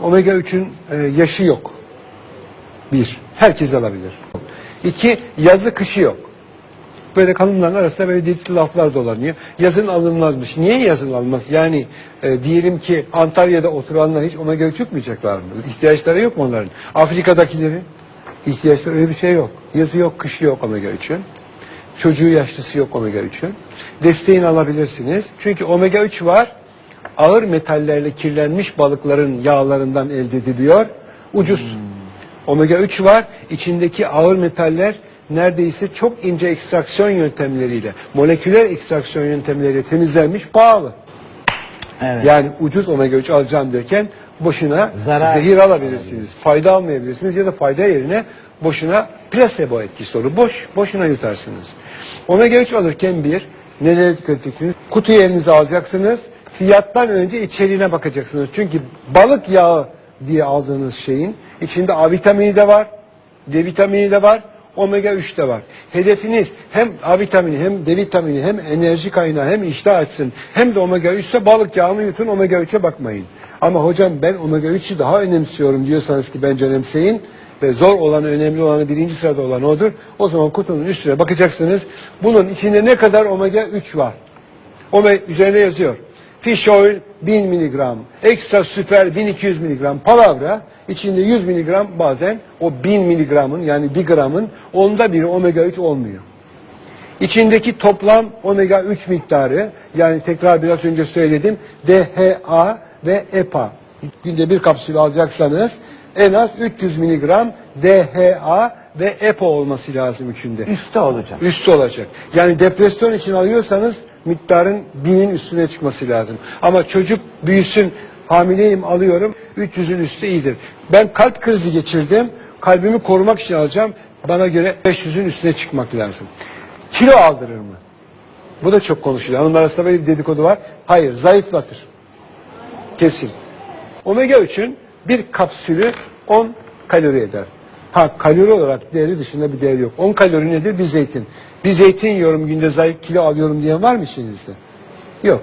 Omega 3'ün e, yaşı yok. Bir, herkes alabilir. İki, yazı kışı yok. Böyle kadınların arasında böyle ciddi laflar dolanıyor. Yazın alınmazmış. Niye yazın alınmaz? Yani e, diyelim ki Antalya'da oturanlar hiç omega 3 çıkmayacaklar mı? İhtiyaçları yok mu onların? Afrika'dakilerin ihtiyaçları öyle bir şey yok. Yazı yok, kışı yok omega 3'ün. Çocuğu yaşlısı yok omega 3'ün. Desteğini alabilirsiniz. Çünkü omega 3 var. Ağır metallerle kirlenmiş balıkların yağlarından elde ediliyor. Ucuz. Omega 3 var. İçindeki ağır metaller neredeyse çok ince ekstraksiyon yöntemleriyle, moleküler ekstraksiyon yöntemleriyle temizlenmiş pahalı. Evet. Yani ucuz omega 3 alacağım derken boşuna Zarar. zehir alabilirsiniz. Fayda almayabilirsiniz ya da fayda yerine boşuna plasebo etkisi olur. Boş, boşuna yutarsınız. Omega 3 alırken bir, nelere dikkat edeceksiniz? Kutuyu elinize alacaksınız. Fiyattan önce içeriğine bakacaksınız. Çünkü balık yağı diye aldığınız şeyin içinde A vitamini de var, D vitamini de var, omega 3 de var. Hedefiniz hem A vitamini hem D vitamini hem enerji kaynağı hem iştah açsın hem de omega 3 ise balık yağını yutun omega 3'e bakmayın. Ama hocam ben omega 3'ü daha önemsiyorum diyorsanız ki bence önemseyin ve zor olanı önemli olanı birinci sırada olan odur. O zaman kutunun üstüne bakacaksınız. Bunun içinde ne kadar omega 3 var? Omega üzerinde yazıyor. Fish oil 1000 miligram, ekstra süper 1200 miligram, palavra içinde 100 miligram bazen o 1000 miligramın yani 1 gramın onda biri omega 3 olmuyor. İçindeki toplam omega 3 miktarı yani tekrar biraz önce söyledim DHA ve EPA günde bir kapsül alacaksanız en az 300 miligram DHA ve EPA olması lazım içinde. Üstte olacak. Üstü olacak. Yani depresyon için alıyorsanız miktarın binin üstüne çıkması lazım. Ama çocuk büyüsün hamileyim alıyorum 300'ün üstü iyidir. Ben kalp krizi geçirdim. Kalbimi korumak için alacağım. Bana göre 500'ün üstüne çıkmak lazım. Kilo aldırır mı? Bu da çok konuşuluyor. Hanımlar arasında böyle bir dedikodu var. Hayır zayıflatır. Kesin. Omega 3'ün bir kapsülü 10 kalori eder. Ha kalori olarak değeri dışında bir değer yok. 10 kalori nedir? Bir zeytin. Bir zeytin yiyorum günde zayıf kilo alıyorum diyen var mı içinizde? Yok.